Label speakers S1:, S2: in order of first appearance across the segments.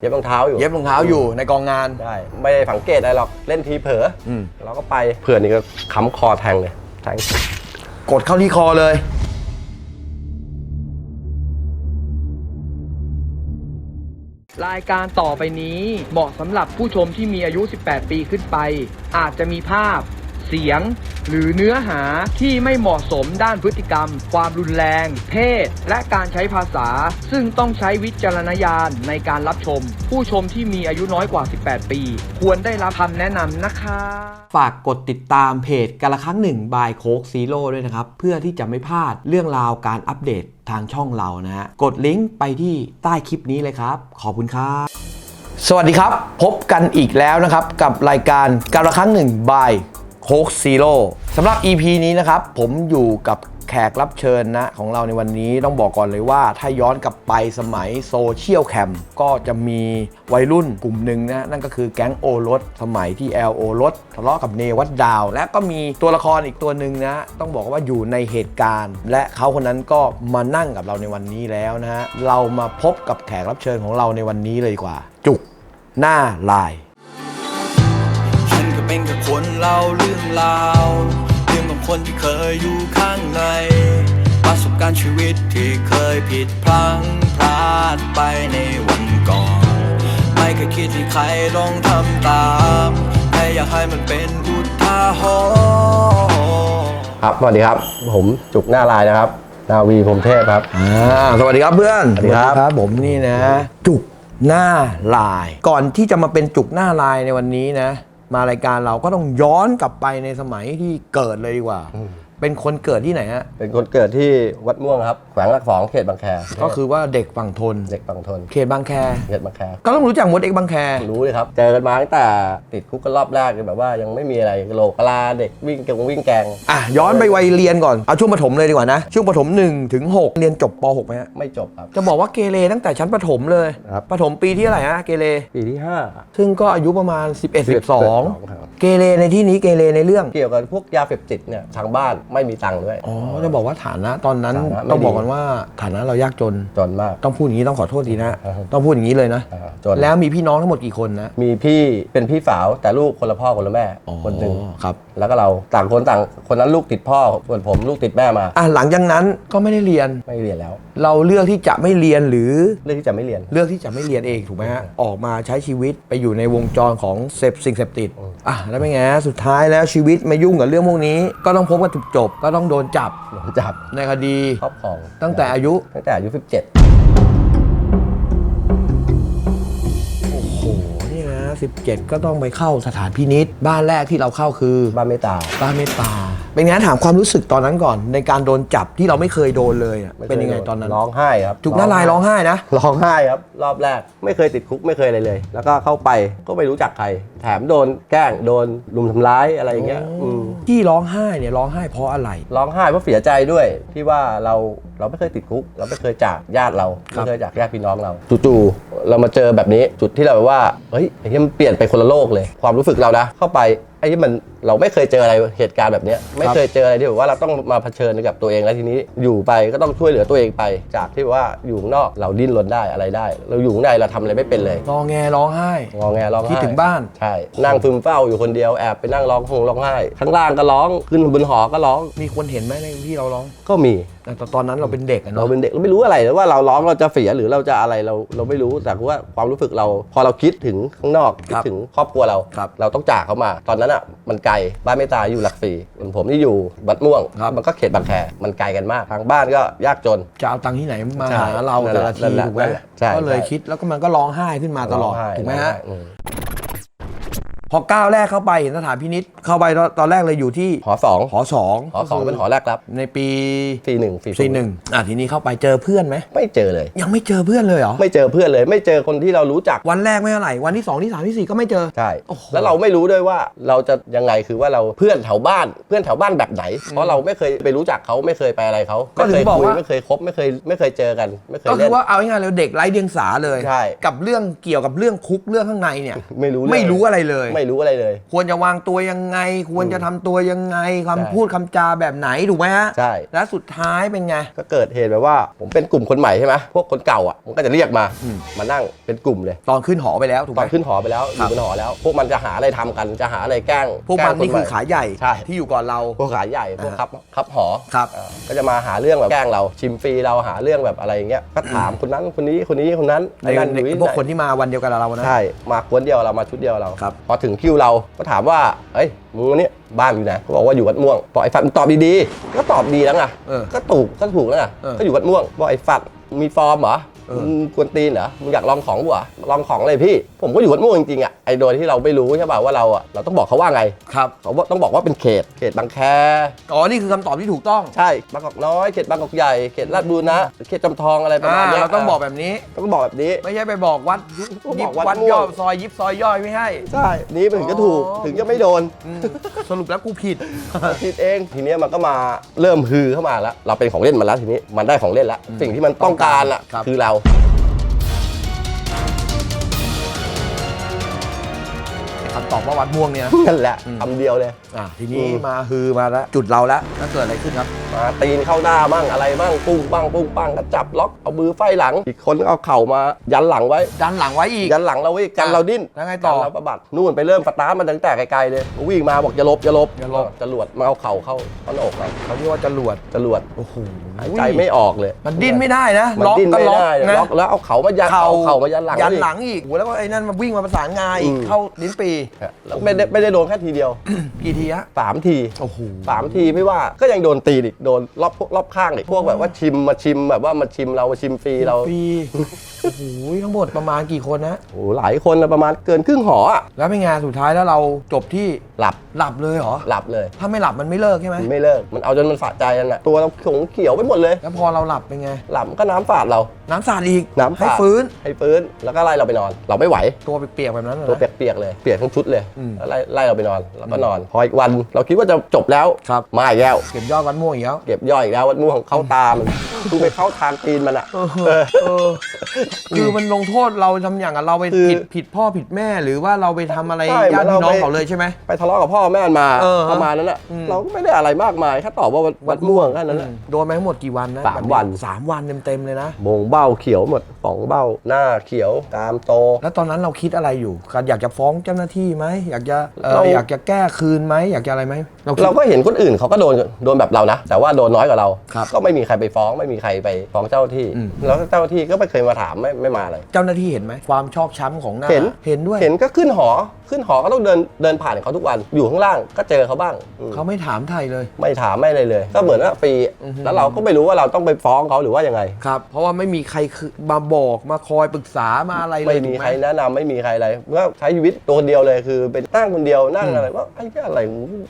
S1: เย็บรองเท้าอยู่
S2: เย็บรองเท้าอยู่ในกองงาน
S1: ได้ไม่ได้สังเกตอะไรหรอกเล่นทีเผลออ
S2: ม
S1: เราก็ไปเพื่อนนี่ก็ค้ำคอแทงเลยแทง
S2: กดเข้าที่คอเลย
S3: รายการต่อไปนี้เหมาะสำหรับผู้ชมที่มีอายุ 18 ปีขึ้นไป อาจจะมีภาพ เสียง หรือเนื้อหาที่ไม่เหมาะสมด้านพฤติกรรม ความรุนแรง เพศ และการใช้ภาษา ซึ่งต้องใช้วิจารณญาณในการรับชม ผู้ชมที่มีอายุน้อยกว่า 18 ปี ควรได้รับคำแนะนำนะคะ
S2: ฝากกดติดตามเพจกันละครั้งหนึ่งบายโคกซีโร่ด้วยนะครับ เพื่อที่จะไม่พลาดเรื่องราวการอัปเดตทางช่องเรานะฮะกดลิงก์ไปที่ใต้คลิปนี้เลยครับ ขอบคุณครับสวัสดีครับ พบกันอีกแล้วนะครับ กับรายการการละครั้งหนึ่งบาย โคกซีโร่สำหรับ EP นี้นะครับ ผมอยู่กับแขกรับเชิญนะ ของเราในวันนี้ต้องบอกก่อนเลยว่า ถ้าย้อนกลับไปสมัยโซเชียลแคมก็จะมีวัยรุ่นกลุ่มหนึ่งนะ นั่นก็คือแก๊งโอรส สมัยที่แอลโอรสทะเลาะกับเนวัดดาว และก็มีตัวละครอีกตัวหนึ่งนะ ต้องบอกว่าอยู่ในเหตุการณ์ และเขาคนนั้นก็มานั่งกับเราในวันนี้แล้วนะฮะเรามาพบกับแขกรับเชิญของเราในวันนี้เลยดีกว่า จุกหน้าลาย
S4: เป็นแค่คนเล่าเรื่องราวเรื่องของคนที่เคยอยู่ข้างใน ประสบการณ์ชีวิตที่เคยผิดพลั้งพลาดไปในวันก่อน ไม่เคยคิดที่ใครลองทำตามแค่อยากให้มันเป็นอุทาหรณ์
S1: ครับสวัสดีครับ ผมจุกหน้าลายนะครับ นาวีพรหมเทพครับ
S2: อ่าสวัสดีครับเพื่อน
S1: สวัสดีครับ
S2: ผมนี่นะ จุกหน้าลาย ก่อนที่จะมาเป็นจุกหน้าลายในวันนี้นะ มารายการเราก็ต้องย้อนกลับไปในสมัยที่เกิดเลยดีกว่า เป็นคนเกิดที่ไหนฮะ
S1: เป็นคนเกิดที่วัดม่วงครับแขวงหลักสองเขตบางแค
S2: ก็คือว่าเด็กฝั่งทน
S1: เด็กบางทน
S2: เขตบางแค
S1: เขตบางแค
S2: ก็ต้องรู้จักมดเอกบางแค
S1: รู้เลยครับ เจอกันมาตั้งแต่ติดคุกกันรอบแรกเลยแบบว่ายังไม่มีอะไรโลกกะลาเด็กวิ่งเกงวิ่งแกง
S2: อะย้อนไปวัยเรียนก่อน เอาช่วงประถมเลยดีกว่านะ ช่วงประถม1ถึง6เรียนจบป .6 ไหมฮะ
S1: ไม่จบครับ
S2: จะบอกว่าเกเรตั้งแต่ชั้นประถมเลย
S1: ครับ
S2: ประถมปีที่เท่าไหร่ฮะเกเร
S1: ปีที่ห้า
S2: ซึ่งก็อายุประมาณ 11
S1: ครับ
S2: 12เกเรในที่นี้เกเรในเรื่อง
S1: เกี่ยวกับพวกยาเสพติดเนี่ยทางบ้านไม่มีตังค์ด้วย
S2: อ๋อจะบอกว่าฐานะตอนนั้น
S1: ฐานะไม่
S2: ต้องบอก
S1: ดี
S2: กันว่าฐานะเรายากจน
S1: จนมาก
S2: ต้องพูดอย่างนี้ต้องขอโทษทีนะ
S1: อ่าฮะ
S2: ต้องพูดอย่างนี้เลยนะ
S1: อ่าจน
S2: แล้วมีพี่น้องทั้งหมดกี่คนนะ
S1: มีพี่เป็นพี่สาวแต่ลูกคนละพ่อคนละแม่คนหนึ่ง
S2: อ๋อครับ
S1: แล้วก็เราต่างคนต่างคนนั้นลูกติดพ่อส่วนผมลูกติดแม่มา
S2: อะหลังจากนั้นก็ไม่ได้เรียน
S1: ไม่เรียนแล้ว
S2: เราเลือกที่จะไม่เรียนหรือ
S1: เรื่องที่จะไม่เรียน
S2: เลือกที่จะไม่เรียนเองถูกไหมฮะออกมาใช้ชีวิตไปอยู่ในวงจรของเสพสิ่งเสพติดอะแล้วเป็นไงฮะสุดท้ายแล้วชีวิตมายุ่งกับเรื่องพวกนี้ ก็ต้องพบกับจุดจบก็ต้องโดนจับ
S1: โดนจับ
S2: ในคดี
S1: ครอบครอง
S2: ตั้งแต่อายุ
S1: ตั้งแต่อายุ 17
S2: 57 ก็ต้องไปเข้าสถานพินิษบ้านแรกที่เราเข้าคือ
S1: บ้านเมตา
S2: บ้านเมตาเป็นไนถามความรู้สึกตอนนั้นก่อน ในการโดนจับที่เราไม่เคยโดนเลยอะเป็นยังไงตอนนั้น
S1: ร้องไห้ครับ
S2: จุกหน้าลายร้องไห้นะ
S1: ร้องไห้ครับ รอบแรกไม่เคยติดคุกไม่เคยอะไรเลย แล้วก็เข้าไปก็ไม่รู้จักใคร แถมโดนแกล้งโดนลุมทำร้ายอะไรอย่างเงี้ย
S2: ที่ร้องไห้เนี่ยร้องไห้เพราะอะไร
S1: ร้องไห้เพราะเสียใจด้วยที่ว่าเราเราไม่เคยติดคุก เราไม่เคยจากญาติเรา ไม่เคยจากญาติพี่น้องเราจู่ เรามาเจอแบบนี้จุดที่เราแบบว่าเฮ้ยไอ้ที่มันเปลี่ยนไปคนละโลกเลย ความรู้สึกเรานะเข้าไป ไอ้ที่มันเราไม่เคยเจออะไรเหตุการณ์แบบเนี้ยไม่เคยเจออะไรที่แบบว่าเราต้องมาเผชิญกับตัวเองแล้วทีนี้อยู่ไปก็ต้องช่วยเหลือตัวเองไป จากที่ว่าอยู่ข้างนอกเราดิ้นรนได้อะไรได้ เราอยู่ข้างในเราทำอะไรไม่เป็นเลย
S2: ร้องแงร้องไห้
S1: งอแงร้องไห้
S2: คิดถึงบ้าน
S1: ใช่นั่งซึมเฝ้าอยู่คนเดียวแอบไปนั่งร้องหงร้องไห้ข้างล่างก็ร้องขึ้นบนหอก็ร้อง
S2: มีคนเห็นไหมในที่เราร้อง
S1: ก็มี
S2: แต่ตอนนั้นเราเป็นเด็กอะ
S1: เรา
S2: เนาะ
S1: เป็นเด็กเราไม่รู้อะไรว่าเราร้องเราจะเสียหรือเราจะอะไรเราเราไม่รู้แต่ว่าความรู้สึกเรา พอเราคิดถึงข้างนอกคิดถึงครอบครัวเรา
S2: ครับ
S1: เราต้องจากเขามาตอนนั้นอะมันไกลบ้านไม่ตายอยู่หลักสี่ส่วนผมที่อยู่บัดม่วง
S2: ครับ
S1: มันก็เขตบางแคมันไกลกันมากทางบ้านก็ยากจน
S2: จะเอาตังค์ที่ไหนมา
S1: ใช่
S2: หาเรา
S1: นั่น
S2: แต่
S1: แห
S2: ละ
S1: ละ
S2: ที
S1: นั่นแหละ
S2: ถูกไหม
S1: นั่นแหละใช่
S2: ก็เลย
S1: ใช่
S2: คิดแล้วก็มันก็ร้องไห้ขึ้นมาตลอด
S1: ร้งห้
S2: ถูกไหมฮะ
S1: ร้องอืม
S2: พอก้าวแรกเข้าไปเห็นสถานพินิษเข้าไปตอนตอนแรกเลยอยู่ที่
S1: หอสอง
S2: หอสอง
S1: หอสองเป็นหอแรกรับ
S2: ในปี
S1: สี่หนึ่งสี่
S2: สี่หนึ่งอะทีนี้เข้าไปเจอเพื่อนไหม
S1: ไม่เจอเลย
S2: ยังไม่เจอเพื่อนเลยเหรอ
S1: ไม่เจอเพื่อนเลย ไม่เจอคนที่เรารู้จัก
S2: วันแรกไม่เท่าไหร่วันที่สองที่สามที่สี่ก็ไม่เจอ
S1: ใช่
S2: โอ้โห
S1: แล้วเราไม่รู้ด้วยว่าเราจะยังไงคือว่าเราเพื่อนแถวบ้านเพื่อนแถวบ้านแบบไหน เพราะเราไม่เคยไปรู้จักเขาไม่เคยไปอะไรเขา
S2: ก็
S1: ไม่
S2: ถึ
S1: เค
S2: ง
S1: ย
S2: บอก
S1: คุย
S2: ว่า
S1: ไม่เคยคบไม่เคยไม่เคยเจอกันไม่เคย
S2: ก็คื
S1: เล่
S2: อนว่าเอาง่ายๆเลยเด็กไร้เดียงสาเลย
S1: ใช่
S2: กับเรื่องเกี่ยวกับเรื่องคุกเรื่องข้างในเนี่ย
S1: ไม่รู้เอง
S2: ไม่รู้อะไรเลย
S1: ไม่รู้อะไรเลย
S2: ควรจะวางตัวยังไง ควรจะทำตัวยังไงคำ
S1: ใช่
S2: พูดคำจาแบบไหนถูกไหมฮะ
S1: ใช่
S2: แล้วสุดท้ายเป็นไง
S1: ก็เกิดเหตุแบบว่าผมเป็นกลุ่มคนใหม่ใช่ไหมพวกคนเก่าอะมันก็จะเรียกมา
S2: อืม
S1: มานั่งเป็นกลุ่มเลย
S2: ตอนขึ้นหอไปแล้วถูก
S1: ต
S2: ไหม
S1: อนขึ้นหอไปแล้วอ
S2: ครับ
S1: ยู่บนหอแล้ว พวกมันจะหาอะไรทำกันจะหาอะไรแกล้ง
S2: พวกมันนี่
S1: แล้ง
S2: คือ
S1: ให
S2: ขาใหญ่
S1: ใช่
S2: ที่อยู่ก่อนเรา
S1: พวกขายใหญ่พวก
S2: อ่า
S1: ครับครับหอ
S2: ครับ
S1: อ่าก็จะมาหาเรื่องแบบแกล้งเราชิมฟรีเราหาเรื่องแบบอะไรอย่างเงี้ยก็ถามคนนั้นคนนี้คนนี้คนนั้น
S2: ใน
S1: ไอ้นั่น
S2: ใน
S1: อยู่ที่
S2: พวก
S1: ไห
S2: คนที่มาวันเดียวกันกับเรานะ
S1: ใช่มากวนเดียวเรามาชุดเดียวเรา
S2: ครับ
S1: พอถึงคิวเราก็ถามว่าเอ้ยมึงเนี่ยบ้านอยู่ไหนเขาบอกว่าอยู่วัดม่วงบอกไอ้ฝัดมึงตอบดีๆก็ตอบดีแล้วไง
S2: เออ
S1: ก็ถูกก็ถูกแล้วไง
S2: เออ
S1: ก็อยู่วัดม่วงบอกไอ้ฝัดมีฟอร์มเหรอ
S2: เออ
S1: มึงกวนตีนเหรอ มึงอยากลองของกูเหรอลองของเลยพี่ ผมก็อยู่วัดม่วงจริงๆอะ ไอ้โดยที่เราไม่รู้ใช่ป่ะว่าเราอะ เราต้องบอกเขาว่าไง
S2: ครับ
S1: เขาบอกต้องบอกว่าเป็นเขต เขตบางแค
S2: อ๋อ นี่คือคำตอบที่ถูกต้อง
S1: ใช่ บางกอกน้อย เขตบางกอกใหญ่ เขตลาดบูรณะเขตจำทองอะไรประ
S2: อ่า
S1: มาณเนี้ย
S2: เราต้องบอกแบบนี้
S1: ต้องบอกแบบนี้
S2: ไม่ใช่ไปบอกวัด
S1: ต้อง
S2: ยิ
S1: บบอกวัด
S2: วัด
S1: ม่วง
S2: ย่อซอยยิบซอยย่อยไม่ให้
S1: ใช่ นี้มันถึงจะถูก
S2: อ๋อ
S1: ถึงจะไม่โดน
S2: อืมสรุปแล้วกูผิด
S1: ผิดเอง ทีเนี้ยมันก็มาเริ่มฮือเข้ามาแล้ว เราเป็นของเล่นมันแล้วทีนี้ มันได้ของเล่นแล้ว สิ่งที่มันต้องการอะ
S2: ครับ
S1: คือเรา
S2: คำตอบว่าวัดม่วงเนี่ยนะ
S1: นั่นแหละ
S2: อืม
S1: คำเดียวเลย
S2: อะทีนี้
S1: อืม
S2: มาฮือมาแล้ว จุดเราแล้วแล้วเกิดอะไรขึ้นครับ
S1: มาตีนเข้าหน้าบ้างอะไรบ้างปุ้งบ้างปุ้งปังก็จับล็อกเอามือไฟหลัง อีกคนก็เอาเข่ามายันหลังไว้
S2: ดันหลังไว้อีก
S1: ยันหลังเราไว้กันเราดิ้น
S2: แล้วไงต่อ
S1: กันเราประบัดนู่นไปเริ่มสตาร์ทมันตั้งแต่ไกลๆเลยวิ่งมาบอกอย่าหลบอย่าหลบ
S2: อย่าหลบ
S1: จรวดมาเอาเข่าเข้าต้นอกเรา
S2: เขาเรียกว่าจรวด
S1: จรวด
S2: โอ้โห
S1: หายใจไม่ออกเลย
S2: มันดิ้นไม่ได้นะ
S1: มัน
S2: ล็อก
S1: ดิ้น
S2: ก็
S1: ไม่
S2: ล็อก
S1: ได้
S2: นะ
S1: ล็อกแล้วเอาเข่ามายัน
S2: เข่า
S1: เอาเข่ามายันหลัง
S2: ยัน
S1: อีก
S2: หลังอีกโอ้โหแล้วก็ไอ้นั่นมาวิ่งมาประสานงาอีก
S1: อืม
S2: เข้าลิ้นปี
S1: แล้วไม่ได้ไม่ได้โดนแค่ทีเดียว
S2: กี่ทีฮะ
S1: สามที
S2: โอ้โห
S1: สามทีไม่ว่าก็ยังโดนตีอีกโดนรอบพวกรอบข้างอีกพวกแบบว่าชิมมาชิมแบบว่ามาชิมเรามาชิมฟรีเรา
S2: ปีโอ้โหทั้งหมดประมาณกี่คนนะ
S1: โอ้โหหลายคนนะประมาณเกินครึ่งหออะ
S2: แล้วเป็นไงานสุดท้ายแล้วเราจบที่
S1: หลับ
S2: หลับเลยเหรอ
S1: หลับเลย
S2: ถ้าไม่หลับมันไม่เลิกใช่ไหม
S1: ไม่เลิกมันเอาจนมันฝาดใจนั่นแหละตัวเราขงเขียวไปหมดเลย
S2: แล้วพอเราหลับเป็นไง
S1: หลับก็น้ำฝาดเรา
S2: น้ำสาดอีก
S1: น้ำ
S2: ให้
S1: ฝาด
S2: ฟื้น
S1: ให้ฟื้นแล้วก็ไล่เราไปนอน เราไม่ไหว
S2: ตัวเปียกๆแบบนั้นเหรอ
S1: ตัว
S2: นะ
S1: เปียกๆเลยเปียกทั้งชุดเลย
S2: อืม
S1: แล้วไล่ไล่เราไปนอนแล้วก็นอนพออีกวันเราคิดว่าจะจบแล้ว
S2: ครับ
S1: มาอีกแล้ว
S2: เก็บยอดวัดม่วงอีกแล้ว
S1: เก็บย่อยอีกแล้ววัดม่วงเข้าตามนกูไปเข้าทางตีนมันอะ
S2: เออเออ คือมันลงโทษเราทำอย่างกับเราไป
S1: คือ
S2: ผิดผิดพ่อผิดแม่หรือว่าเราไปทำอะไร
S1: ใช่
S2: ญาติพี่น้อง
S1: เหมือนเราไป
S2: เขาเลยใช่ไหม
S1: ไปทะเลาะกับพ่อแม่มันมา
S2: เออฮะ
S1: ประมาณนั้นแหละ
S2: อืม
S1: เราก็ไม่ได้อะไรมากมายแค่ตอบว่าวัดวัดม่วงแค่นั้นแหละ
S2: โดนไปทั้งหมดกี่วันนะ
S1: สาม
S2: แบบ
S1: วัน
S2: สามวันเต็มๆเลยนะ
S1: โมงเบ้าเขียวหมดสองเบ้าหน้าเขียวตามโต
S2: แล้วตอนนั้นเราคิดอะไรอยู่การอยากจะฟ้องเจ้าหน้าที่ไหมอยากจะเอ่อ
S1: เรา
S2: อยากจะแก้คืนไหมอยากจะอะไรไหมเราคิด
S1: เราก็เห็นคนอื่นเขาก็โดนโดนแบบเรานะ แต่ว่าโดนน้อยกว่าเรา
S2: ครับ
S1: ก็ไม่มีใครไปฟ้องไม่มีใครไปฟ้องเจ้าหน้าที่
S2: อืม
S1: แล้วเจ้าหน้าที่ก็ไม่เคยมาถามไม่ไม่มาเลย
S2: เจ้าหน้าที่เห็นไหมความชอกช้ำของหน้า
S1: เห็น
S2: เห็นด้วย
S1: เห็นก็ขึ้นหอขึ้นหอก็ต้องเดินเดินผ่านเขาทุกวันอยู่ข้างล่างก็เจอเขาบ้างอืม
S2: เขาไม่ถามไทยเลย
S1: ไม่ถามไม่เลยเลย ก็เหมือนว่าฟรี
S2: อือฮึ
S1: แล้วเราก็ไม่รู้ว่าเราต้องไปฟ้องเขาหรือว่ายังไง
S2: ครับ เพราะว่าไม่มีใครคือมาบอกมาคอยปรึกษามาอะไรเลย
S1: ไม่มี
S2: ถูกห
S1: ใครแนะนำไม่มีใครอะไรเมื่อใช้ชีวิตตัวคนเดียวเลยคือ เป็นนั่งคนเดียวนั่งอะไรว่าไอ้เหี้ยอะไร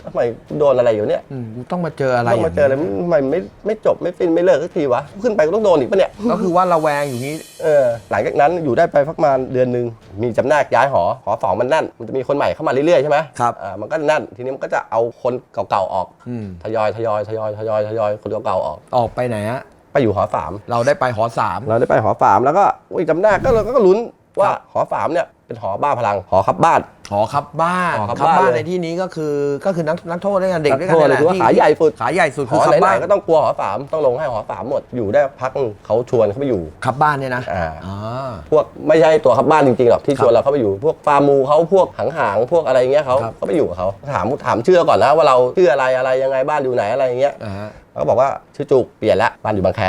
S1: ทำไมโดนอะไรอยู่เนี่ย
S2: อืมกูต้องมาเจออะไร
S1: ต้องมาเจออะไรทำไมไม่ไม่จบไม่ฟินไม่เลิกสักทีวะขึ้นไปก็ต้องโดนอีกปะเนี่ย
S2: ก็คือว่าระแวงอยู่นี้
S1: เออหลังจากนั้นอยู่ได้ไปพักประมาณเดือนหนึ่งมีจำแนกย้ายหอหอสองมันแน่นมันจะมีคนใหม่เข้ามาเรื่อยๆใช่ไหม
S2: ครับ
S1: อ่ามันก็แน่น ทีนี้มันก็จะเอาคนเก่าๆออก
S2: อืม
S1: ทยอยทยอยทยอยทยอยทยอยคนเก่าๆออก
S2: ออกไปไหนฮะ
S1: ไปอยู่หอสาม
S2: เราได้ไปหอสาม
S1: เราได้ไปหอสามแล้วก็อีกจำแนกก็เราก็ลุ้นว่า
S2: ครับ
S1: หอสามเนี่ย เป็นหอบ้าพลัง หอคับบ้าน
S2: หอคับบ้าน
S1: หอคับบ้าน
S2: บ้าน
S1: เลย
S2: ในที่นี้ก็คือก็คือนักนักโทษด้วยกันเด็กด้วยกัน
S1: นักโทษ
S2: นี่แหละ
S1: เลยคือว่า
S2: ที่
S1: ขาใหญ่สุด
S2: ขาใหญ่สุด
S1: ห
S2: คือ
S1: อ
S2: คับ
S1: ไหน
S2: บ้าน
S1: ๆก็ต้องกลัวหอสามต้องลงให้หอสามหมดอยู่ได้พักหนึ่งเขาชวนเขาไปอยู่
S2: คับบ้านเนี่ยนะ
S1: อ่า
S2: อ่า
S1: พวกไม่ใช่ตัวคับบ้านจริงๆหรอกที่
S2: ครับ
S1: ชวนเราเข้าไปอยู่ พวกฟาร์มูเขาพวกหางหางๆพวกอะไรเงี้ยเขา
S2: ครับ
S1: เขาไปอยู่กับเขาถามถามชื่อก่อนนะว่าเราชื่ออะไรอะไรยังไงบ้านอยู่ไหนอะไรเงี้ย
S2: อ่าฮะ
S1: เขาก็บอกว่าชื่อจุกเปลี่ยนละบ้านอยู่บางแค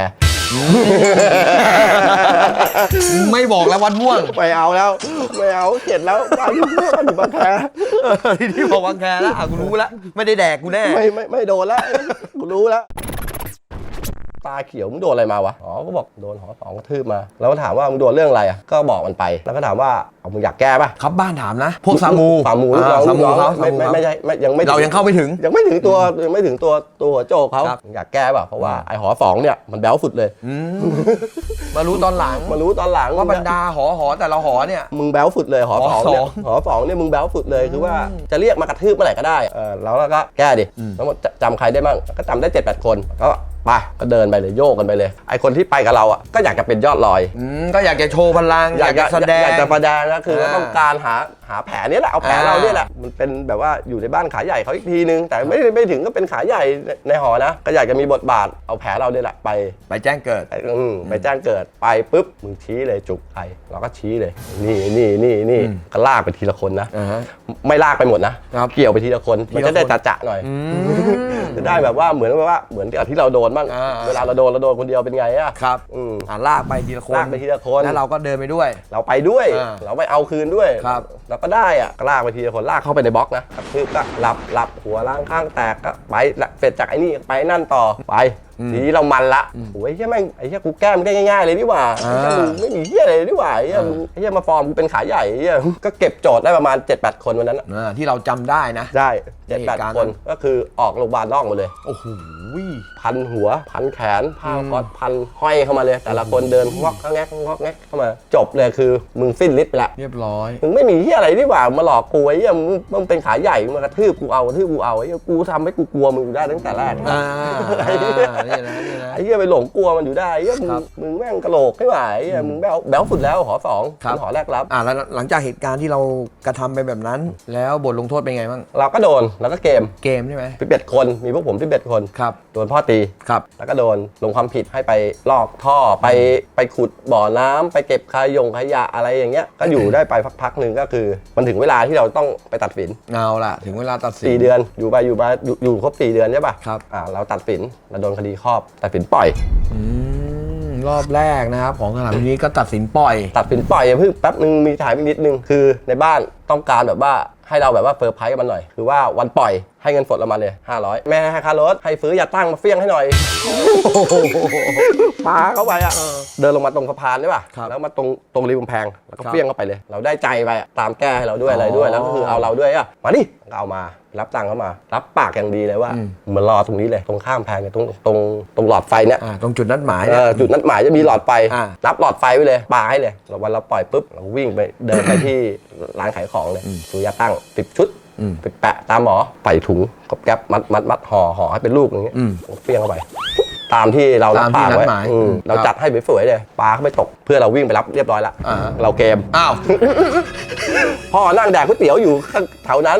S2: ไม่บอกแล้ววัดม่วง
S1: ไม่เอาแล้วไม่เอาเข็ดแล้วบ้านอยู่บ้านอยู่บางแค
S2: ทีนี้บอกวังแคแล้วอะกูรู้แล้วไม่ได้แดกกูแน่
S1: ไม่ไม่ไม่โดนแล้วกูรู้แล้ว ตาเขียวมึงโดนอะไรมาวะ อ๋อ ก็บอกโดนหอสองกระทืบมา แล้วก็ถามว่ามึงโดนเรื่องอะไรอะ ก็บอกมันไป แล้วก็ถามว่าเอามึงอยากแก้ป่ะ
S2: ครับบ้านถามนะ พวกซามู
S1: ฟาร์มูลูกน้
S2: อ่า
S1: อง
S2: ซามู
S1: ลูกน้อง
S2: เขา
S1: ไม่
S2: ซามู
S1: ไม่
S2: เขา
S1: ไม่ใช่ไม่ยังไม่
S2: เรายังเข้าไม่ถึง
S1: ยังไม่ถึงตัวยังไม่ถึงตัวตัวหัวโจกเขา
S2: ครับ
S1: อยากแก้ป่ะ เพราะว่าไอหอสองเนี่ยมันแบ้วสุดเลย
S2: อืมมารู้ตอนหลัง
S1: มารู้ตอนหลัง
S2: ว่าบรรดาหอหอแต่ละหอเนี่ย
S1: มึงแบ้วสุดเลยหอสองเนี่ย
S2: หอสอง
S1: หอสองเนี่ยมึงแบ้วสุดเลยคือว่าจะเรียกมากระทืบเมื่อไหร่ก็ได้ เออแล้วเราก็แก้ดิ
S2: อืม
S1: ทั้งหมดจะจำใครได้บ้างก็จำได้เจ็ดแปดคนก็ ไปก็เดินไปเลยโยกกันไปเลย ไอคนที่ไปกับเราอะก็อยากจะเป็นยอดลอย
S2: อืมก็อยากจะโชว์พลัง อยากจะแสดง
S1: อยากจะแสดงก็คือ
S2: อ่า
S1: ต้องการหา หาแผลนี้แหละเอาแผล
S2: อ่า
S1: เราเนี่ยแหละมันเป็นแบบว่าอยู่ในบ้านขาใหญ่เขาอีกทีนึง แต่ไม่ไม่ถึงก็เป็นขาใหญ่ในหอนะก็อยากจะมีบทบาทเอาแผลเราเนี่ยแหละไป
S2: ไปแจ้งเกิด
S1: ไปอืมไปแจ้งเกิดไปปุ๊บมึงชี้เลยจุกใครเราก็ชี้เลย นี่นี่นี่นี่
S2: อืม
S1: ก็ลากไปทีละคนนะ
S2: อ่าฮะ
S1: ไม่ลากไปหมดนะครับเกี่ยวไปทีละคน
S2: ที
S1: มัน
S2: ละ
S1: จะได้
S2: คน
S1: จะๆหน่อย
S2: อืม
S1: จะได้แบบว่าเหมือนแบบว่าเหมือนกับที่เราโดนบ้าง
S2: อ่า
S1: เวลาเราโดนเราโดนคนเดียวเป็นไงอะ
S2: ครับ
S1: อืม
S2: อ่าลากไปทีละคน
S1: ลากไปทีละคน
S2: แล้วเราก็เดินไปด้วย
S1: เราไปด้วย
S2: อ่า
S1: เราไปเอาคืนด้วย
S2: ครับ
S1: เราก็ได้อะก็ลากไปทีละคนลากเข้าไปในบล็อกนะกระทืบก็หลับหลับหัวล่างข้างแตกก็ไปเสร็จจากไอ้นี่ไปนั่นต่อไป ทีนี้เรามันละโอ้ยเฮียแม่งไอ้เฮียกูแก้มได้ง่ายๆเลยดีกว่า
S2: อ่า
S1: ไอ้เหี้ยมึงไม่มีเฮียอะไรเลยดีกว่าไอ้เฮียมึงไอ้เฮียมาฟอร์มกูเป็นขาใหญ่ไอ้เฮียก็เก็บโจทย์ได้ประมาณ 7-8 คนวันนั้นอะ
S2: อ่าที่เราจำได้นะ
S1: ได้เจ็ด
S2: เห
S1: แป
S2: ตุ
S1: ด
S2: การณ์
S1: คนก็คือออกโรงพยาบาลนอกหมดเลย
S2: โอ้โห
S1: พันหัว พันแขนผ้าคอดพันห้อยเข้ามาเลย แต่ละคนเดินงอกแงกงอกแงกเข้ามา จบเลยคือมึงสิ้นฤทธิ์ไปละ
S2: เรียบร้อย
S1: มึงไม่มีที่อะไรดีกว่ามาหลอกกูไอ้เหี้ยมึงมึงเป็นขาใหญ่มึงมากระทืบกูเอากระทืบกูเอาไอ้เหี้ยกูทำให้กูกลัวมึงอยู่ได้ตั้งแต่แรก
S2: อ่า
S1: ไอ้เหี้ย
S2: นี่นะนี่นะ
S1: ไอ้เหี้ยไปหลงกลัวมันอยู่ได้ไอ้เหี้ยมึง
S2: ครับ
S1: มึงแม่งกระโหลกไม่ไหวไอ้เหี้ยมึงแบ๊วแบ๊วสุดแล้วหอสอง
S2: ครับ
S1: เป็นหอแรกรับ
S2: อ่าแล้วหลังจากเหตุการณ์ที่เรากระทำไปแบบนั้น แล้วบทลงโทษเป็นไงบ้าง
S1: เราก็โดนแล้วก็เกม
S2: เกมใช่ไหม
S1: สิบเอ็ดคนมีพวกผมสิบเอ็ดคน
S2: ครับ
S1: โดนพ่อตี
S2: ครับ
S1: แล้วก็โดนลงความผิดให้ไปลอกท่อไปไปขุดบ่อน้ำไปเก็บขยงขยะอะไรอย่างเงี้ย ก็อยู่ได้ไปพักๆหนึ่งก็คือ มันถึงเวลาที่เราต้องไปตัดสิน
S2: เอาล่ะ ถึงเวลาตัดสิน
S1: สี่เดือนอยู่ไปอยู่มาอยู่อยู่ครบสี่เดือนใช่ป่ะ
S2: ครับ
S1: อ่าเราตัดสินเราโดนคดีครอบตัดสินปล่อย
S2: อืมรอบแรกนะครับ ของสนามบินนี้ก็ตัดสินปล่อย
S1: ตัดสินปล่อยอย่าเพิ่งแป๊บนึงมีถ่ายอีกนิดนึงคือในบ้านต้องการแบบว่าให้เราแบบว่าเฟอร์ไพรส์กับมันหน่อย คือว่าวันปล่อยให้เงินสดเรามาเลย 500 แม่ให้ค่ารถให้ซื้อยาตั้งมาเฟี้ยงให้หน่อยปาเข้าไปอะเดินลงมาตรงสะพานได้ป่ะ
S2: ครับ
S1: แล้วมาตรงตรงริมกำแพงแล้วก็
S2: ครับ
S1: เฟี้ยงเข้าไปเลย เราได้ใจไปอะตามแก้ให้เราด้วยอะไรด้วย
S2: อ๋อ
S1: แล้วก็คือเอาเราด้วยอะมาดิก็เอามา รับตังค์เข้ามา รับปากอย่างดีเลยว่า
S2: อืม
S1: เหมือนรอตรงนี้เลยตรงข้ามแพงเนี่ยตรงตรงตรงหลอดไฟเนี่ย
S2: อ่าตรงจุดนัดหมาย
S1: เอ
S2: เนี่ย
S1: อจุดนัดหมายจะมีหลอดไฟ
S2: อ่า
S1: รับหลอดไฟไว้เลยปาให้เลยแล้ววันเราปล่อยปุ๊บเราวิ่งไปเดินไปที่ร้านขายของเลยซื้อยาตั้งสิบชุด
S2: อืม
S1: ไปแปะตามหมอใส่ถุงกับแก๊บมัดมัดมัดห่อห่อให้เป็นลูกอย่างเงี้ย
S2: อืม
S1: เฟี้ยงเข้าไปตามที่เรารับ
S2: ตามที่
S1: ปากไว้
S2: นัดหมาย
S1: อืม
S2: อืม
S1: เรา
S2: ครับ
S1: จัดให้สวยๆเลยปลาเข้าไปตก เพื่อเราวิ่งไปรับเรียบร้อยแล้ว
S2: อ่าฮะ
S1: เราเกม
S2: อ้าว
S1: พ่อนั่งแดกก๋วยเตี๋ยวอยู่ข้างแถวนั้น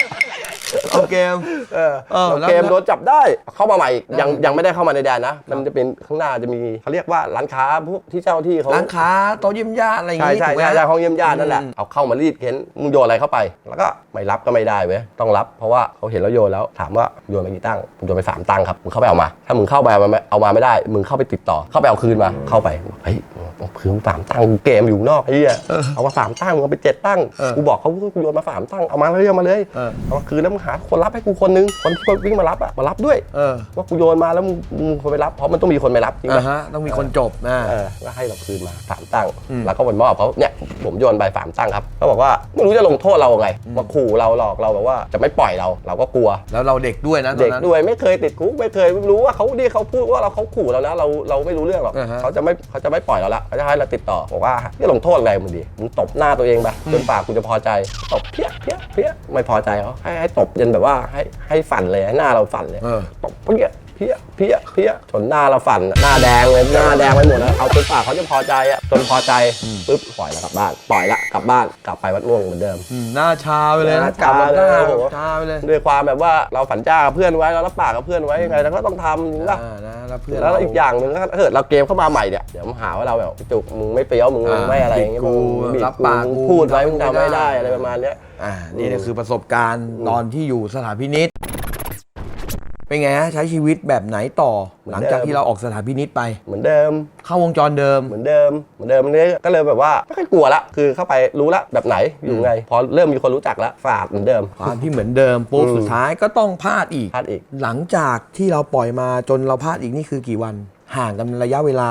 S2: เอาเกม
S1: เออ
S2: เออ
S1: เรา
S2: แล้ว
S1: เกม
S2: แล้ว
S1: โดนจับได้เข้ามาใหม่อีกยัง
S2: แล้ว
S1: ยังไม่ได้เข้ามาในแดนนะ มันจะเป็นข้างหน้าจะมีเขาเรียกว่าร้านค้าพวกที่เจ้าที่เขา
S2: ร้านค้าโต๊ะเยี่ยมญาติอะไรอย่าง
S1: ใช่
S2: งี้
S1: ใช่
S2: ถูกไหม
S1: ใช่ใช่ห้องเยี่ยมญาตินั่นแหละ
S2: อืม
S1: เอาเข้ามารีดเข็นมึงโยนอะไรเข้าไป แล้วก็ไม่รับก็ไม่ได้เว้ยต้องรับ เพราะว่าเขาเห็นแล้วโยนแล้วถามว่าโยนไปกี่ตั้งผมโยนไปสามตั้งครับมึงเข้าไปเอามา ถ้ามึงเข้าไปเอามาเอามาไม่ได้ มึงเข้าไปติดต่อเข้าไปเอาคืนมาเข้าไปเฮ้ยคืนสามตั้งกูเกมอยู่นอกไอ้เหี้ยเอามาสามตั้งมึงเอาไปเจ็ดตั้ง
S2: เออ
S1: กูบอกเขาว่ากูโยนมาสามตั้งเอามาเลยเอามาเลย
S2: เออ
S1: เอามาคืนแล้วมึงหาคนรับให้กูคนนึง คนที่วิ่งมารับอะมารับด้วย
S2: เออ
S1: ว่ากูโยนมาแล้วมึงมึงคนไปรับเพราะมันต้องมีคนไปรับจริง
S2: อ่า
S1: ปะ
S2: ฮะต้องมีคนจบนะ
S1: เออก็ให้เราคืนมาสามตั้ง
S2: อืม
S1: แล้วก็วันมอบเขาเนี่ยผมโยนไปสามตั้งครับเขาบอกว่าไม่รู้จะลงโทษเราไงมาขู่เราหลอกเราแบบว่าจะไม่ปล่อยเราเราก็กลัว
S2: แล้วเราเด็กด้วยนะตอน
S1: เด็ก
S2: นั้น
S1: ด้วยไม่เคยติดคุกไม่เคยรู้ว่าเขาที่เขาพูดว่าเราเขาขู่เรานะเราเราไม่รู้เรื่องหรอก
S2: อ่าฮะ
S1: เขาจะไม่เขาจะไม่ปล่อยเราละเขาจะให้เราติดต่อบอกว่าจะลงโทษอะไรมึงดีมึงตบหน้าตัวเองไปจนปากกูจะพอใจตบเพี้ยเพี้ยเพี้ยไม่พอใจเขาให้ให้ตบจนแบบว่าให้ให้ฝันเลยให้หน้าเราฝันเลย
S2: เออ
S1: ตบเพี้ยเพี้ยเพี้ยเพี้ยจนหน้าเราฝันอะหน้าแดงเลยหน้าแดงไปหมดแล้วเอาจนปากเขาจะพอใจอะจนพอใจปุ๊บปล่อยแล้วกลับบ้านปล่อยละกลับบ้านกลับไปวัดม่วงเหมือนเดิม
S2: อืมหน้าชาไปเลย
S1: ห
S2: นะ
S1: น้าก
S2: ลับมาหน้า
S1: ชาเลยโอ้โห
S2: ชาไปเลย
S1: ด้วยความแบบว่าเราฝันจ้ากับเพื่อนไว้เรารับปากกับเพื่อนไว้ยังไงเราก็ต้องทำจริงป่ะ
S2: อ่านะแล้วเพื่อน
S1: แล้ว
S2: เรา
S1: อีกอย่างหนึ่งถ้าเกิดเราเกมเข้ามาใหม่เนี่ยเดี๋ยวมาหาว่าเราแบบจุกมึงไม่เปรี้ยวมึง
S2: อ่า
S1: ไม่อะไรอย่างเงี้ย
S2: บิดกู
S1: มึงบิด
S2: รับปาก
S1: มึง
S2: กู
S1: พูดไว้มึง
S2: ทำ
S1: ทำ
S2: ไม่
S1: ไม่
S2: ได้
S1: ได้อะไรประมาณเนี้ย
S2: อ่านี่เนี่ยคือประสบการณ์ตอนที่อยู่สถานพินิษ เป็นไงฮะใช้ชีวิตแบบไหนต่อ หลังจากที่เราออกสถานพินิษไป
S1: เหมือนเดิม
S2: เข้าวงจรเดิม
S1: เหมือนเดิม เหมือนเดิมนี้ก็เลยแบบว่าไม่ค่อยกลัวละ คือเข้าไปรู้ละแบบไหนอยู่ไง พอเริ่มมีคนรู้จักละฝาดเหมือนเดิม
S2: ความที่เหมือนเดิมปุ๊บ
S1: อืม
S2: สุดท้ายก็ต้องพลาดอีก
S1: พลาดอีก
S2: หลังจากที่เราปล่อยมาจนเราพลาดอีกนี่คือกี่วัน ห่างกันระยะเวลา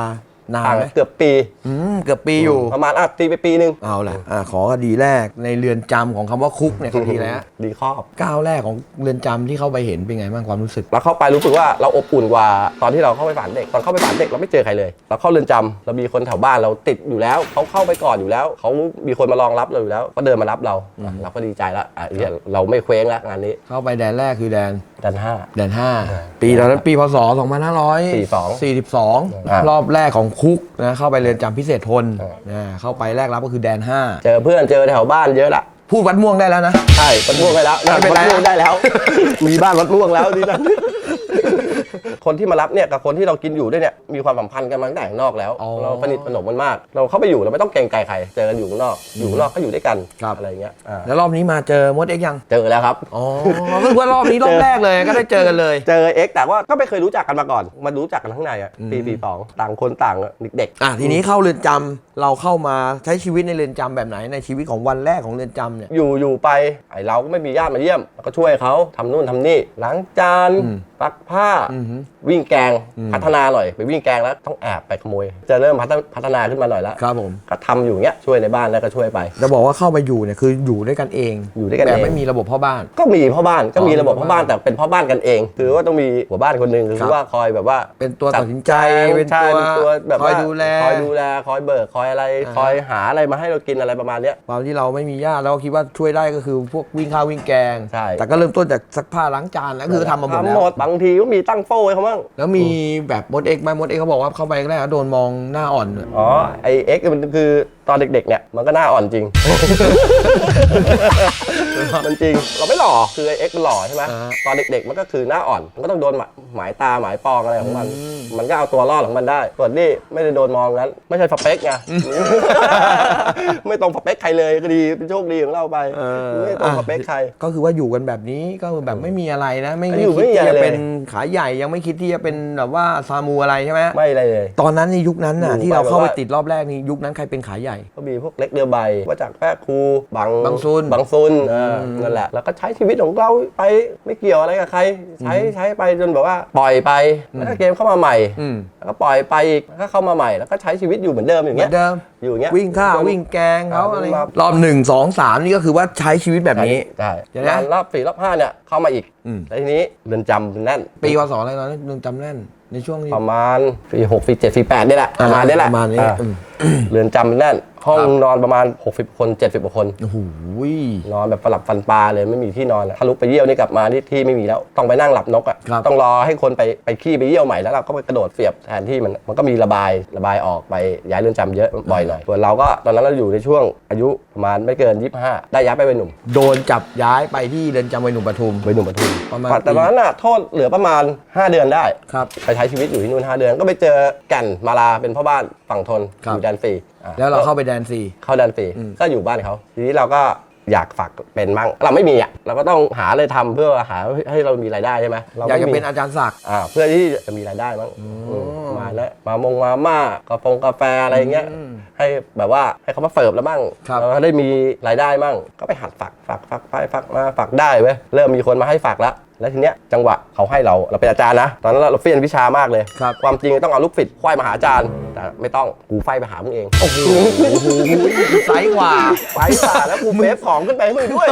S2: นาน
S1: ต่าง
S2: ไหม
S1: เกือบปี
S2: อืมเกือบปีอยู่
S1: ประมาณอะตีไปปีหนึ่ง
S2: เอาล่ะอ่าขอคดีแรกในเรือนจำของคำว่าคุกเนี่ยคดีแล้ว
S1: ดีครอบ
S2: ก้าวแรกของเรือนจำที่เข้าไปเห็นเป็นไงบ้างความรู้สึก
S1: เราเข้าไปรู้สึกว่าเราอบอุ่นกว่าตอนที่เราเข้าไปฝันเด็ก ตอนเข้าไปฝันเด็กเราไม่เจอใครเลย เราเข้าเรือนจำเรามีคนแถวบ้านเราติดอยู่แล้วเขาเข้าไปก่อนอยู่แล้วเขามีคนมารองรับเราอยู่แล้วก็เดินมารับเราเราก็ดีใจแล้วอะเหี้ยเราไม่เคว้งแล้วงานนี้
S2: เข้าไปแดนแรกคือแดน
S1: ดันห้า
S2: เดือนห้าปีตอนนั้นปีพศ2542
S1: อ่าร
S2: อบแรกของคุกนะเข้าไปเรือนจำพิเศษทน
S1: อ่า
S2: นะเข้าไปแรกรับก็คือแดน
S1: เจอเพื่อนเจอแถวบ้านเยอะละ
S2: 5พูดวัดม่วงได้แล้วนะ
S1: ใช่วัดม่วงไปแล้ว
S2: ไม่เป็นไร
S1: วัดม่วงได้แล้ว มีบ้านวัดม่วงแล้วดีนะ คนที่มารับเนี่ยกับคนที่เรากินอยู่ด้วยเนี่ยมีความสัมพันธ์กันมาตั้งแต่ข้างนอกแล้ว
S2: อ๋อ
S1: เราสนิทสนมกันมาก เราเข้าไปอยู่เราไม่ต้องเกรงใจใครเจอกันอยู่ข้างนอก อยู่ข้างนอกก็อยู่ด้วยกัน
S2: ครับ
S1: อะไรเงี้ยอ่า
S2: แล้วรอบนี้มาเจอมดเอ็กยัง
S1: เจอแล้วครับ
S2: อ๋อ ก็คือว่ารอบนี้รอบแรกเลยก็ได้เจอกันเลย
S1: เจอเอ็กซ์แต่ว่าก็ไม่เคยรู้จักกันมาก่อน มารู้จักกันข้างในอะ
S2: อืม
S1: ปีปีสองต่างคนต่างเด็กๆ
S2: อะทีนี้เข้าเรือนจำ เราเข้ามาใช้ชีวิตในเรือนจำแบบไหนในชีวิตของวันแรกของเรือนจำเนี่ย
S1: อยู่อยู่ไปไอเราก็ไม่มีญาติมาเยี่ยมเราก็ช่วยเขาทำนู่นทำนี่ล้างจาน
S2: อืม
S1: ซักผ้า
S2: อือหือ
S1: วิ่งแกง
S2: อืม
S1: พัฒนาหน่อย ไปวิ่งแกงแล้วต้องแอบไปขโมย จะเริ่มพัฒพัฒนาขึ้นมาหน่อยแล้ว
S2: ครับผม
S1: ก็ทำอยู่อย่างเงี้ยช่วยในบ้านแล้วก็ช่วยไป
S2: จะบอกว่าเข้าไปอยู่เนี่ยคืออยู่ด้วยกันเอง
S1: อยู่ด้วยกัน
S2: แต่
S1: เอง
S2: ไม่มีระบบพ่อบ้าน
S1: ก็มีพ่อบ้านก็มี
S2: อ๋อ
S1: ระบบ
S2: มีพ่
S1: พ่
S2: อ
S1: อ
S2: บ้า
S1: บ้านนแต่เป็นพ่อบ้านกันเอง คือว่าต้องมีหัวบ้านคนหนึ่ง
S2: ครั
S1: คื
S2: บ
S1: อว่าคอยแบบว่า
S2: เป็นตัวตัดสินใจ
S1: จั
S2: เป็น
S1: ใช่
S2: ตัว
S1: เป็นตัวแบบ
S2: คอย
S1: ว่า
S2: ดูแล
S1: คอยดูแลคอยเบิกคอยอะไร
S2: อ่า
S1: คอยหาอะไรมาให้เรากินอะไรประมาณเนี้ย
S2: ความที่เราไม่มีญาติเราก็คิดว่าช่วยได้ก็คือพวกวิ่งข้าววิ่งแกง
S1: ใช่
S2: แต่ก็เริ่มต้นจากซักผ้าล้างจานแล้วคือทำมาหมดแล้ว
S1: บางทีก็มีตั้งโฟ้ให้เขาบ้าง
S2: แล้วมีแบบมดเอ็กไหมมดเอ็กเขาบอกว่าเข้าไปแรกๆโดนมองหน้าอ่อน
S1: อ๋อไอเอ็กมันคือ ตอนเด็กๆเนี่ยมันก็หน้าอ่อนจริง มันจริงเราไม่หล่อคือไอเอ็กมันหล่อใช่ไหม
S2: อ่า
S1: ตอนเด็กๆมันก็คือหน้าอ่อน มันก็ต้องโดนหมายหมายตาหมายปองอะไรของมัน
S2: อืม
S1: มันก็เอาตัวรอดของมันได้ ส่วนนี่ไม่ได้โดนมองงั้น ไม่ใช่สเปคไง ไม่ตรงสเปคใครเลยก็ดีเป็นโชคดีของเราไป
S2: เออ
S1: ไม่ตรงสเปคใคร
S2: ก็คือว่าอยู่กันแบบนี้ก็คือแบบไม่มีอะไรนะ ไม่
S1: ก็
S2: ไม่
S1: อยู่
S2: คิด
S1: ไม่มี
S2: ที่
S1: อะไร
S2: จะ
S1: เลย
S2: เป็นขาใหญ่ยังไม่คิดที่จะเป็นแบบว่าซามูอะไรใช่ไหม
S1: ไม่อะไรเลย
S2: ตอนนั้นในยุคนั้นน่ะ
S1: อยู่
S2: ที่เรา
S1: ไปแบบ
S2: เข้าไป
S1: ว่า
S2: ติดรอบแรกนี่ยุคนั้นใครเป็นขาใหญ่
S1: ก็มีพวกเล็กเรือใบมาจากแพร่ครูบาง
S2: บางซุน
S1: บางซุนเอออ
S2: ม
S1: นั่นแหละ แล้วก็ใช้ชีวิตของเราไปไม่เกี่ยวอะไรกับใคร ใช้ใช้ไปจนแบบว่าปล่อยไปแล้วก็เกมเข้ามาใหม่
S2: อืม
S1: แล้วก็ปล่อยไปอีกแล้วก็เข้ามาใหม่ แล้วก็ใช้ชีวิตอยู่เหมือนเดิมอย่าง
S2: เหมื
S1: เงี้
S2: อยนเดิม
S1: อยู่อย่างเงี้ย
S2: วิ่งข้าว
S1: จน
S2: วิ่งแกงเขา
S1: อ่า
S2: อะไร
S1: มา
S2: รอบหนึ่งสองสามนี่ก็คือว่าใช้ชีวิตแบบนี้
S1: ใช่
S2: เดี๋ยวนะ
S1: งานรอบสี่รอบห้าเนี่ยเข้ามาอีก
S2: อืม
S1: แล้วทีนี้เรือนจำแน่น
S2: ปีวศอะไรตอนนั้นนึงจำแน่น ในช่วงนี้
S1: ประมาณปีหกปีเจ็ดปีแปดนี่แหละประมาณนี้แหละ
S2: ประมาณนี้
S1: อ่า
S2: อืม
S1: เรือนจำแน่นห้อง
S2: ครับ
S1: นอนประมาณ 60 คน 70กว่าคน
S2: โอ้โห
S1: นอนแบบปลับฟันปลาเลยไม่มีที่นอนอะถ้าลุกไปเยี่ยวนี่กลับมาที่ที่ไม่มีแล้วต้องไปนั่งหลับนกอะ
S2: ครับ
S1: ต้องรอให้คนไปไปขี้ไปเยี่ยวใหม่แล้วเราก็ไปกระโดดเสียบแทนที่มันมันก็มีระบายระบายออกไปย้ายเรือนจำเยอะบ่อยหน่อยส่วนเราก็ตอนนั้นเราอยู่ในช่วงอายุประมาณไม่เกิน 25 ได้ย้ายไปเป็นหนุ่ม
S2: โดนจับย้ายไปที่เรือนจำวัยหนุ่มปทุม
S1: เป็นหนุ่มปทุม
S2: ประมาณ
S1: แต่ตอนนั้นน่ะโทษเหลือประมาณ 5 เดือนได้
S2: ครับ
S1: ไปใช้ชีวิตอยู่ที่นู่น5เดือนก็ไปเจอแก่นมาลาเป็นพ่อบ้าน ฝั่งทน
S2: ครับ
S1: อยู่แดนสี่อะ
S2: แล้วเราเข้าไปแดนซี
S1: เข้าแดนสี่
S2: อืม
S1: ก็อยู่บ้านเขาทีนี้เราก็อยากฝากเป็นมั่งเราไม่มีอะเราก็ต้องหาอะไรทำเพื่อหาให้เรามีรายได้ใช่ไหมร
S2: อยากจะ
S1: ไม่มี
S2: เป็นอาจารย์ศักดิ์
S1: อ่าเพื่อที่จะมีรายได้มั้งอืมประมาณนั้นมามงมาม่ากาแฟกาแฟอะไรเงี้ย
S2: อืม
S1: ให้แบบว่าให้เขามาเสิร์ฟแล้วบ้าง
S2: ครับ
S1: เราได้มีรายได้มั่งก็ไปหัดฝากฝากฝากไปฝากมาฝากได้เว้ยเริ่มมีคนมาให้ฝากแล้ว แล้วทีเนี้ยจังหวะเขาให้เราเราเป็นอาจารย์นะ ตอนนั้นเราเฟียนวิชามากเลย
S2: ครับ
S1: ความจริงต้องเอาลูกศิษย์ควายมาหาอาจารย์ แต่ไม่ต้องกูไฟไปหามึงเอง
S2: โอ้โหไซส์กว่า
S1: ไปป่าแล้วกูเฟฟของขึ้นไปให้มึงด้วย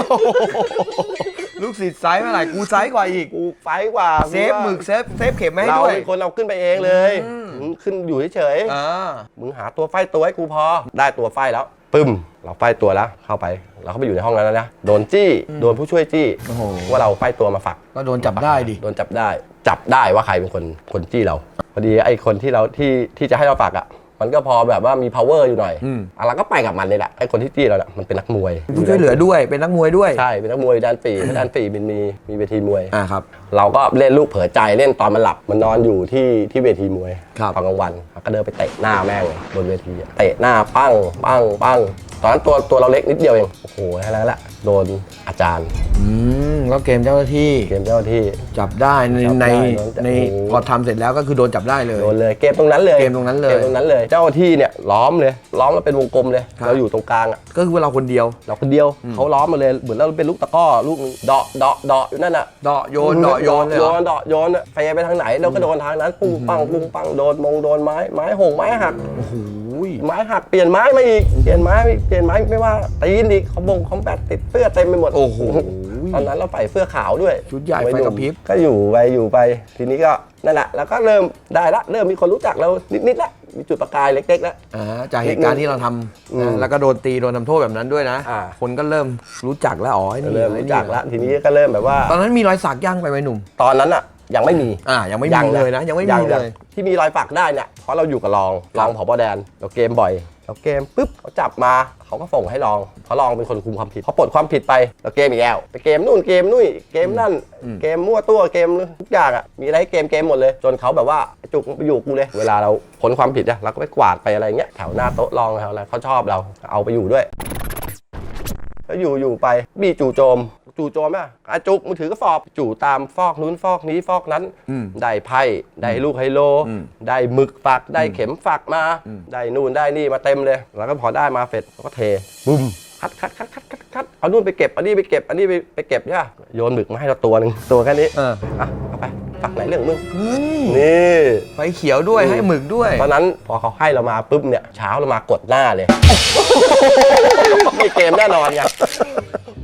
S2: ลูกศิษย์ไซส์เมื่อไหร่กูไซส์กว่าอีก
S1: กูไฟกว่า
S2: เซฟหมึกเซฟเซฟเข็มไม่ให้
S1: เรา
S2: ด้วย
S1: เป็นคนเอาขึ้นไปเองเลย
S2: อืม
S1: มึงขึ้นอยู่เฉยๆ
S2: อ่า
S1: มึงหาตัวไฟตัวให้กูพอ ได้ตัวไฟแล้ว ปึ้ม เราไฟตัวแล้วเข้าไป เราเข้าไปอยู่ในห้องนั้นแล้วนะโดนจี้โดนผู้ช่วยจี้
S2: โอ้โห
S1: ว่าเราไฟตัวมาฝัก
S2: ก็โดนจับได้ดิ
S1: โดนจับได้ จับได้ว่าใครเป็นคนคนจี้เรา พอดีไอ้คนที่เราที่ที่จะให้เราฝักอะ มันก็พอแบบว่ามี power อยู่หน่อย
S2: อืม
S1: อะเราก็ไปกับมันเลยแหละไอ้คนที่จี้เราเนี่ยมันเป็นนักมวย
S2: ผู้ช่วยเหลือด้วยเป็นนักมวยด้วย
S1: ใช่เป็นนักมวยด้านปีด้านปีมันมีมีเวทีมวย
S2: อ่าครับ
S1: เราก็เล่นลูกเผลอใจเล่นตอนมันหลับมันนอนอยู่ที่ที่เวทีมวย
S2: ครับ
S1: ตอนกลางวันก็เดินไปเตะหน้าแม่งเลยบนเวทีอะเตะหน้าปั้งปั้งปั้งตอนนั้นตัวตัวเราเล็กนิดเดียวเองโอ้โหแค่นั้นแหละโดนอาจารย์
S2: อืมแล้วเกมเจ้าหน้าที่
S1: เกมเจ้าหน้าที่
S2: จับได้ใน
S1: จับ
S2: ใน
S1: ได้โดนจับ
S2: ใน
S1: โอ้โห
S2: พอทำเสร็จแล้วก็คือโดนจับได้เลย
S1: โดนเลยเกมตรงนั้นเลย
S2: เกมตรงนั้นเลย
S1: เกมตรงนั้นเลย เจ้าหน้าที่เนี่ยล้อมเลยล้อมเราเป็นวงกลมเลย
S2: ครับ
S1: เราอยู่ตรงกลางอะ
S2: ก็คือเราคนเดียว
S1: เราคนเดียวเขาล้อมมาเลยเหมือนเราเป็นลูกตะกร้อลูกนึงเดาะเดาะเดาะอยู่นั่นอะ
S2: เดาะโยนเดาะโยนเลย
S1: โย
S2: เหรอ
S1: นเดาะโยนอะเฟไปทางไหนเราก็โดนทางนั้นปุ้งปังปุ้งปังโดนมงโดนไม้ไม้หงไม้หัก
S2: โอ้โห
S1: ไม้หักเปลี่ยนไม้มาอีกเปลี่ยนไม้เปลี่ยนไม้ไม่ว่าตีนอีกคอมบงคอมแบตติดเสื้อเต็มไปหมด
S2: โอ้โห
S1: ตอนนั้นเราใส่เสื้อขาวด้วย
S2: ชุดใหญ่
S1: วัย
S2: ไฟ
S1: นุ่ม
S2: กระพริบ
S1: ก็อยู่ไปอยู่ไป ทีนี้ก็นั่นแหละแล้วก็เริ่มได้ละเริ่มมีคนรู้จักเรานิดๆละมีจุดประกายเล็กๆแล้ว
S2: อ่าจากเหตุการณ์ที่เราท
S1: อืมำ
S2: นะแล้วก็โดนตีโดนทำโทษแบบนั้นด้วยนะ
S1: อ่า
S2: คนก็เริ่มรู้จักแล้วอ๋อไอ้นี่
S1: เริ่ม
S2: ไอ้
S1: รู้
S2: นี่
S1: จักละทีนี้ก็เริ่มแบบว่า
S2: ตอนนั้นมีรอยสักย่างไปไหมหนุ่ม
S1: ตอนนั้นอะยังไม่มี
S2: อ่ายังไม่มีเลยนะ ยังไม่มีเลย
S1: ที่มีรอยปักได้เนี่ยเพราะเราอยู่กับรองรองผบแดนเราเกมบ่อย เราเกมปุ๊บเขาจับมาเขาก็ส่งให้รองเพราะรองเป็นคนคุมความผิดพอปลดความผิดไปเราเกมอีกแล้วไปเกมนู่นเกมนู่นเกมนั่น เกมมั่วตัวเกมทุกอย่างอะมีอะไรให้เกมเกมหมดเลย จนเขาแบบว่าไอ้จุกไปอยู่กูเลย เวลาเราพ้นความผิดอะเราก็ไปกวาดไปอะไรเงี้ยแถวหน้าโต๊ะรองแถวอะไรเขาชอบเราเอาไปอยู่ด้วย แล้วอยู่อยู่ไปบีจู่โจม จู่โจมอะอาจุกมือถือกระสอบจู่ตามฟอกนู้นฟอกนี้ฟอกนั้น
S2: อืม
S1: ได้ไพ่ได้ลูกไฮโล
S2: อืม
S1: ได้หมึกฝัก ได้เข็มฝักมา ได้นู่นได้นี่มาเต็มเลย แล้วก็พอได้มาเสร็จเราก็เทบึ้มคัดคัดคัดคัดคัด คัดเอานู่นไปเก็บอันนี้ไปเก็บอันนี้ไปไปเก็บใช่ปะโยนหมึกมาให้เราตัวหนึ่งตัวแค่นี้
S2: เออ
S1: อะเอาไปฝักไหนเรื่องมึง
S2: เฮ้ย
S1: นี่
S2: ไฟเขียวด้วย
S1: อืม
S2: ให้หมึกด้วย
S1: ตอนนั้นพอเขาให้เรามาปุ๊บเนี่ยเช้าเรามากดหน้าเลย ไม่เกมแน่นอนไง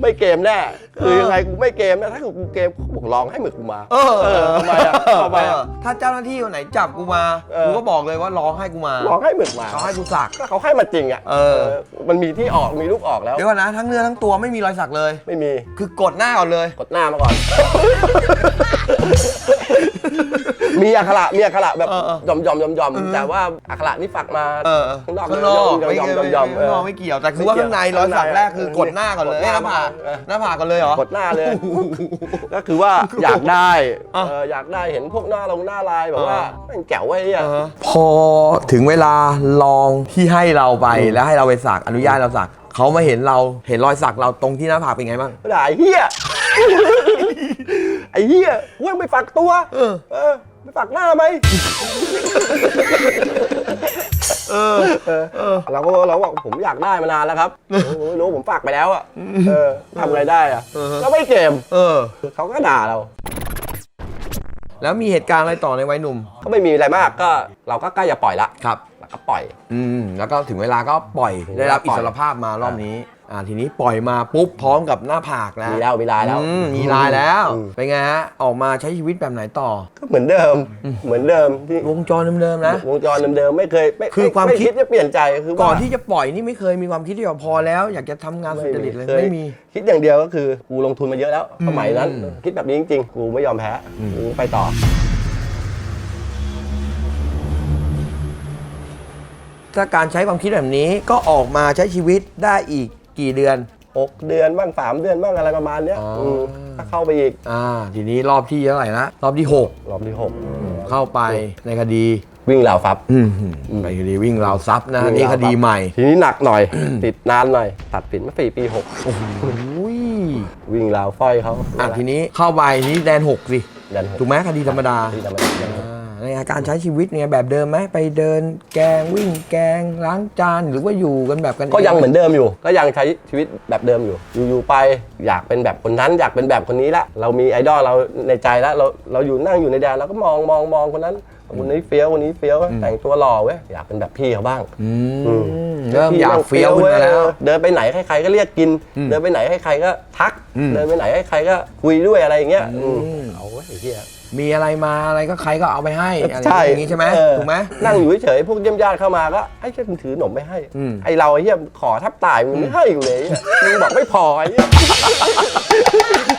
S1: ไม่เกมแน่คือยังไงกูไม่เกมนะถ้าเกิดกูเกมเขาบอกลองให้หมึกกูมา
S2: เออ
S1: ทำไมอะทำไมอะ
S2: เออถ้าเจ้าหน้าที่คนไหนจับกูมา
S1: เออ
S2: กูก็บอกเลยว่าร้องให้กูมา
S1: ลองให้หมึกมา
S2: เขาให้กูสัก
S1: ก็เขาให้มาจริงอะ
S2: เออ
S1: มันมีที่ออกมีลูกออกแล้ว
S2: เดี๋ยวก่อนนะทั้งเนื้อทั้งตัวไม่มีรอยสักเลย
S1: ไม่มี
S2: คือกดหน้าก่อนเลย
S1: กดหน้ามาก่อน มีอักขระมีอักขระแบบ
S2: เออเออ ย
S1: อมยอมยอมยอมแต่ว่าอักขระนี่ฝักมา
S2: เออ
S1: ข้างนอก
S2: ข้างนอก
S1: ยอม
S2: ไม่
S1: ยอม
S2: เกี่ยวย
S1: อมยอ
S2: ข้างนอกไม่เกี่ยวแต่คือว่าข้างในรอยสักแรกคือกดหน้าก่อนเลย
S1: หน้า
S2: ผาก
S1: เออ
S2: หน้าผากก่อนเลยเหรอ
S1: กดหน้าเลย ก็คือว่าอยากได้
S2: อะ
S1: เอออยากได้เห็นพวกหน้าลงหน้าลายแบบว่าแม่งแจ๋วไอ้ย
S2: พอถึงเวลาลองที่ให้เราไปแล้วให้เราไปสักอนุญาตเราสัก เขามาเห็นเราเห็นรอยสักเราตรงที่หน้าผากเป็นไงบ้าง
S1: ไม่ได้ไอ้เฮียไอ้เฮียเว้ยไม่ฝักตัว
S2: เออ
S1: เออไม่ฝักหน้าไหม
S2: เออ
S1: เออเออ เราก็เราบอกผมอยากได้มานานแล้วครับผมไม่รู้ผมฝากไปแล้วอะ เออทำอะไรได้อะ
S2: เออ
S1: ก็ไม่เกม
S2: เออ
S1: เขาก็ด่าเรา
S2: แล้วมีเหตุการณ์อะไรต่อในวัยหนุ่ม
S1: ก็ไม่มีอะไรมากก็เราก็ใกล้จะปล่อยละ
S2: ครับ
S1: เราก็ปล่อย
S2: อืมแล้วก็ถึงเวลาก็ปล่อย
S1: ถึงเวลา
S2: ได้รับ
S1: ปล่
S2: อิ
S1: อย
S2: สรภาพมารอบนี้ อ่าทีนี้ปล่อยมาปุ๊บพร้อมกับหน้าผากแล้ว
S1: มีแล้วมีลายแล้ว
S2: อืมมีลายแล้ว
S1: อืม
S2: เป็นไงฮะออกมาใช้ชีวิตแบบไหนต่อ
S1: ก็เหมือนเดิมเหมือนเดิมที่
S2: วงจรเดิมๆนะ
S1: วงจรเดิมๆไม่เคยไม่
S2: คือความ
S1: ไม่
S2: คิด
S1: จะเปลี่ยนใจคือ
S2: ก่
S1: ว่า
S2: อนที่จะปล่อยนี่ไม่เคยมีความคิดที่ว่าพอแล้ว อยากจะทำงานสุจริตเลย
S1: ค
S2: ไม่มี
S1: คิดอย่างเดียวก็คือกูลงทุนมาเยอะแล้วสมัยนั้น
S2: อืม
S1: คิดแบบนี้จริงๆกูไม่ยอมแพ้กูไปต่อ
S2: ถ้าการใช้ความคิดแบบนี้ก็ออกมาใช้ชีวิตได้อีก กี่เดือน
S1: 6เดือนบ้าง3เดือนบ้างอะไรประมาณเนี้ย
S2: อ๋ออื
S1: มก็เข้าไปอีก
S2: อ่าทีนี้รอบที่เท่าไหร่นะรอบที่
S1: รอบที่
S2: 6เข้าไปในคดี
S1: 6วิ่งราวฟับ
S2: อืมไปคดีวิ่งราวทรัพย์นะนี่คดีใหม่
S1: ทีนี้หนักหน่อย ติดนานหน่อย ตัดสินมาสี่ปีหก
S2: โอ้โห
S1: วิ่งราวฝ้อยเขา
S2: อะทีนี้เข้าไปนี่แดนหกสิ
S1: ยันหก
S2: ถูกไหมคดีธรรมดา
S1: ที่ธรรมดายันห ก
S2: อ่าในการใช้ชีวิตเนี่ยแบบเดิมไหมไปเดินแกงวิ่งแกงล้างจานหรือว่าอยู่กันแบบกัน
S1: ก็ยังเหมือนเดิมอยู่ ก็ยังใช้ชีวิตแบบเดิมอยู่ อยู่ๆไปอยากเป็นแบบคนนั้นอยากเป็นแบบคนนี้ละ เรามีไอดอลเราในใจแล้วเราเราอยู่นั่งอยู่ในแดนเราก็มองมองมองคนนั้น คนนี้เฟี้ยวคนนี้เฟี้ยวแต่งตัวหล่อเว้ยอยากเป็นแบบพี่เขาบ้าง
S2: อื
S1: อื
S2: มเริ่มอยากเฟี้ยวขึ้นมาแล้ว
S1: เดินไปไหนใครๆก็เรียกกิน
S2: อืม
S1: เดินไปไหนใครๆก็ทัก
S2: อืม
S1: เดินไปไหนใครๆก็คุยด้วยอะไรอย่างเงี้ย
S2: อืม
S1: อืมเอาเว้ยไอ้เหี้ย
S2: มีอะไรมาอะไรก็ใครก็เอาไปให้อะไร
S1: ใช่
S2: อย่างนี้ใช่ไหม
S1: เออ
S2: ถูกไหม
S1: นั่งอยู่เฉยๆพวกเยี่ยมญาติเข้ามาก็ไอ้เจ้ามึงถือหนมไม่ให้
S2: อืม
S1: ไอเราไอ้เหี้ยขอทับตายมึงไม่ให้กูเลยไอ้เหี้ยมึงบอกไม่พอไอ้เหี้ย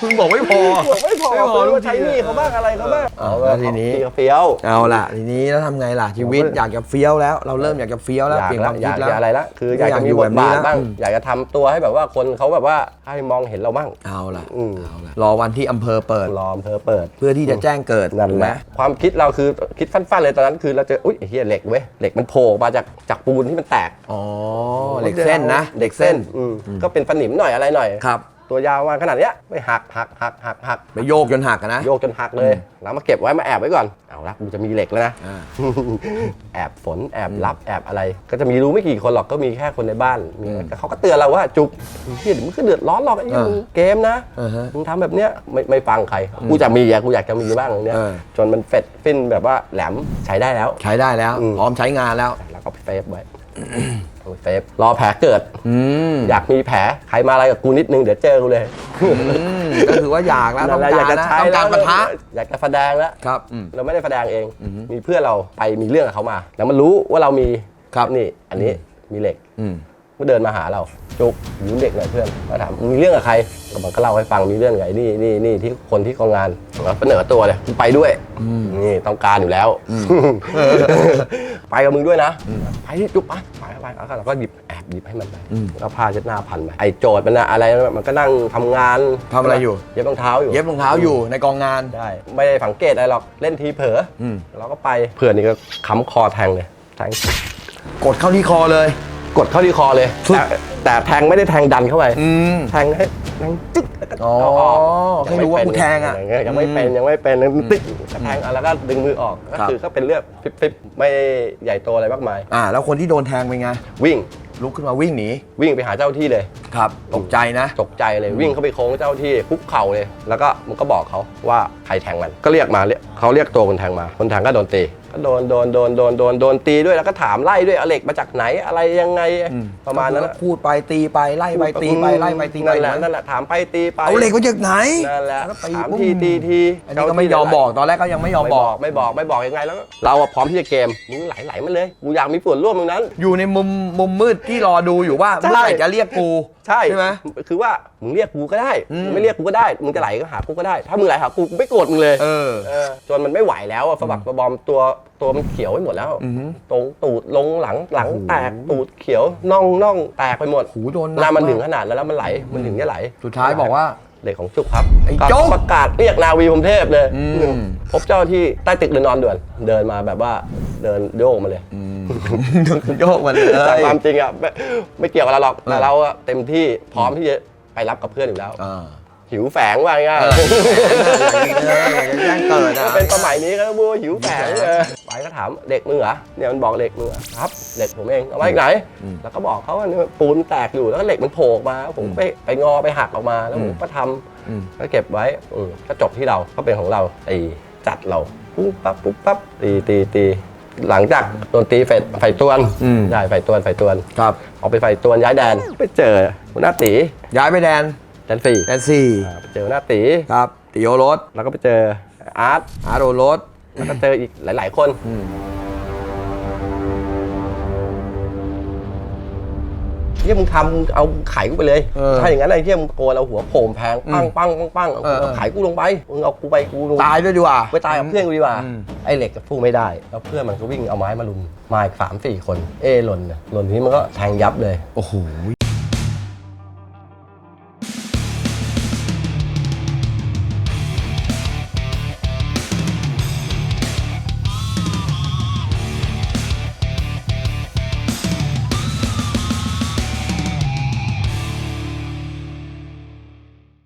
S2: มึงบอกไม่พอ
S1: บอกไม่พอ
S2: ไม่พอ
S1: คือว่าใช้หนี้เขาบ้างอะไรเขาบ้าง
S2: เอาแล้วทีนี้
S1: เฟี้ยว
S2: เอาล่ะทีนี้แล้วทำไงล่ะชีวิตอยากจะเฟี้ยวแล้ว เราเริ่มอยากจะเฟี้ยว
S1: ๆ
S2: แล้ว
S1: อยาก
S2: เปลี่ยนค
S1: ละ
S2: วาม
S1: อ
S2: คิ
S1: ยา
S2: ด
S1: ก
S2: แล้ว
S1: อยากอะไรละคือ
S2: ไม่
S1: อยาก
S2: อยาก
S1: จะ
S2: อ
S1: มี
S2: ยู่
S1: บ
S2: แบ
S1: ท
S2: บนี้
S1: บาท
S2: ละ
S1: บ้าง
S2: อืม
S1: อยากจะทำตัวให้แบบว่าคนเขาแบบว่าให้มองเห็นเราบ้าง
S2: เอาล่ะ
S1: อืม
S2: เอาล่ะรอวันที่อำเภอเปิด
S1: รออำเภอเปิด
S2: เพื่อที่จะแจ้งเกิด
S1: นั่น
S2: ถูก
S1: แห
S2: ไหม
S1: ละความคิดเราคือคิดฟันๆเลยตอนนั้นคือเราเจออุ้ยไอ้เหี้ยเหล็กเว้ยเหล็กมันโผล่มาจากจากปูนที่มันแตก
S2: อ๋อเหล็กเส้นนะ
S1: เด็กเส้นอืมก็เป็นสนิมหน่อยอะไรหน่อย
S2: ครับ
S1: ตัวยาวมาขนาดเนี้ยไม่หักหักหักหักหัก
S2: ไปโยกจนหักอะนะ
S1: โยกจนหักเลยแล้วมาเก็บไว้มาแอบไว้ก่อนเอาละกูจะมีเหล็กแล้วนะ
S2: อ่า
S1: แอบฝนแอบรับแอบอะไร ก็จะมีรู้ไม่กี่คนหรอกก็มีแค่คนในบ้านมีแต่เขาก็เตือนเราว่าจุกเฮียเดี๋ยวมึงก็เดือดร้อนหรอกไอ้เหี้ย
S2: เออ
S1: มึงเกมนะ
S2: อ่าฮะ
S1: มึงทำแบบเนี้ยไม่ไม่ฟังใครกูจะมีอะกูอยากจะมีบ้างอย่างเนี้ย
S2: เออ
S1: จนมันเฟดฟินแบบว่าแหลมใช้ได้แล้ว
S2: ใช้ได้แล้ว
S1: อืม
S2: พร้อมใช้งานแล้ว
S1: แล้วก็เซฟไว้ เซฟรอแผลเกิด
S2: อืม
S1: อยากมีแผลใครมาอะไรกับกูนิดนึงเดี๋ยวเจอกูเลย
S2: อืมก็คือว่าอยากแล้วต้อง
S1: นั่นแหละ
S2: การนะต้องการปะทะ
S1: อยากจะแสดงแล้ว
S2: ครับอืม
S1: เราไม่ได้แสดงเองมีเพื่อนเราไปมีเรื่องกับเขามา แล้วมันรู้ว่าเรามี
S2: ครับ
S1: นี่ อันนี้มีเหล็ก
S2: อืม
S1: ก็เดินมาหาเราจุกยืมเด็กหน่อยเพื่อนมาถามมึงมีเรื่องกับใครก็มันก็เล่าให้ฟังมีเรื่องกับไอ้นี่นี่นี่ที่คนที่กองงานเราเสนอตัวเลยกูไปด้วยนี่ต้องการอยู่แล้ว ไปกับมึงด้วยนะ ไปที่จุกไปไปไปไปแล้วก็เราก็หยิบแอบหยิบให้มันไปแล้วก็ผ้าเช็ดหน้าพันไปไอ้โจทย์มันนะอะไรนะมันก็นั่งทำงาน
S2: ทำอะไรอยู่
S1: เย็บรองเท้าอยู่
S2: เย็บรองเท้าอยู่ในกองงาน
S1: ได้ไม่ได้สังเกตอะไรหรอกเล่นทีเผลออ
S2: ม
S1: เราก็ไปเพื่อนนี่ก็ค้ำคอแทงเลยแทง
S2: กดเข้าที่คอเลย
S1: กดเข้าที่คอเลย
S2: ฟึ๊บ
S1: แต่แต่แทงไม่ได้แทงดันเข้าไป
S2: อืม
S1: แทงให้แทงจึ๊กแล้วก็
S2: อ๋อ
S1: เอาออก
S2: ให้รู้ว่ากูแทงอะ
S1: ย่าเยยังไม่เป็น
S2: อืม
S1: ยังไม่เป็นตึ๊กก็แทงเอาแล้วก็ดึงมือออกก็
S2: ครับ
S1: คือก็เป็นเลือดฟิบๆไม่ใหญ่โตอะไรมากมาย
S2: อ่า แล้วคนที่โดนแทงเป็นไง
S1: วิ่ง
S2: ลุกขึ้นมาวิ่งหนี
S1: วิ่งไปหาเจ้าที่เลย
S2: ครับ ตกใจนะ
S1: ตกใจเลยวิ่งเข้าไปโค้งเจ้าที่คุกเข่าเลย แล้วก็มันก็บอกเขาว่าใครแทงมันก็เรียกมาเรียกเขาเรียกตัวคนแทงมา คนแทงก็โดนตีก็โดนโดนโดนโดนโดนโดนตีด้วยแล้วก็ถามไล่ด้วยเอาเหล็กมาจากไหนอะไรยังไงประมาณนั้น
S2: ก็
S1: อะ
S2: พูดไปตีไปไล่ไปตีไปไล่ไปตีไป
S1: นั่นแหละนั่นแหละถามไปตีไป
S2: เอาเหล็กมาจากไหน
S1: นั่นแหละถามทีตีที
S2: อันนี้ก็ไม่ยอมบอกตอนแรกก็ยังไม่ยอมบอ
S1: กไม่บอกไม่บอกยังไงแล้วเราพร้อมที่จะเกมมึงไหลไหลมาเลยกูอยากมีส่วนร่วมตรงนั้น
S2: อยู่ในมุมมุมมืดที่รอดูอยู่ว่าเมื่อไหร่จะเรียกกู
S1: ใช่
S2: ใช่ไหม
S1: คือว่ามึงเรียกกูก็ได้ ไม่เรียกกูก็ได้มึงจะไหลก็หากูก็ได้ ถ้ามึงไหลหากูไม่โกรธมึงเลย
S2: เออ
S1: เออ จนมันไม่ไหวแล้วอะสะบักสะบอมตัวตัวมันเขียวไปหมดแล้ว
S2: อือหือ
S1: ตรงตูดลงหลังหลัง
S2: โอ้โห
S1: แตกตูดเขียวน่องน่องแตกไปหมด
S2: หูโดนห
S1: เวลามัน
S2: ก
S1: ถึงขนาดนั้นแล้วมันไหลมันถึงจะไหล
S2: สุดท้ายบอกว่า
S1: เหล็กของจุกครับ
S2: ไอ้โจ๊ก
S1: ประกาศเรียกนาวีพรหมเทพเลย
S2: อืม
S1: พบเจ้าหน้าที่ใต้ตึกเดินนอนด่วนเดินมาแบบว่าเดินโยกมาเลย
S2: โยกมันเลย
S1: แต่ความจริงอะไม่ไม่เกี่ยวกับเราหรอกแต่
S2: เออ
S1: เราอะเต็มที่พร้อมที่จะไปรับกับเพื่อนอยู่แล้ว
S2: อ่า
S1: หิวแฝงว่าง่าย
S2: เอออยางเกิด
S1: ถ้า
S2: อะ
S1: เป็นสมัยนี้ก็บูหิวแฝงเออไปก็ถามเด็กมึงเหรอเนี่ยมันบอกเด็กมึงเหรอครับเด็กผมเองเอาไว้ไหน แล้วก็บอกเขาว่าปูนแตกอยู่แล้วเหล็กมันโผล่ออกมา ผมไปไปงอไปหักออกมาแล้วผมก็ทำ
S2: อืม
S1: ก็เก็บไว้ก็จบที่เราก็เป็นของเราตีจัดเราปุ๊บปั๊บปุ๊บปั๊บตีตีตีหลังจากโดนตีเฟไฟตวน
S2: อืม
S1: ใช่ไฟตวนไฟตวน
S2: ครับ
S1: ออกไปไฟตวนย้ายแดนไปเจอหัวหน้าตี
S2: ย้ายไปแดน
S1: แดนสี่
S2: แดนสี่
S1: อ่าไปเจอหัวหน้าตี
S2: ครับติโอรส
S1: แล้วก็ไปเจออาร์ต
S2: อาร์โดรส
S1: แล้วก็เจออีกหลาย ๆ คน
S2: อืม
S1: เฮียมึงทำเอาไข่กูไปเลย
S2: เออ
S1: ถ้าอย่างนั้นไอ้เฮียมึงโกนเอาหัวโผล่แพงปัง
S2: อืม
S1: ปังปังปังเอา
S2: เออ
S1: เอาไข่กูลงไป มึงเอากูไปกูลง
S2: ตายด้วยดีกว่า
S1: ไปตายกับเพื่อนกูดีกว่า
S2: อืม
S1: ไอ้เหล็กก็สู้ไม่ได้ แล้วเพื่อนมันก็วิ่งเอาไม้มาลุม มาอีกสามสี่คน เอ้หล่นน่ะหล่นทีนี้มันก็แทงยับเลย
S2: โอ้โห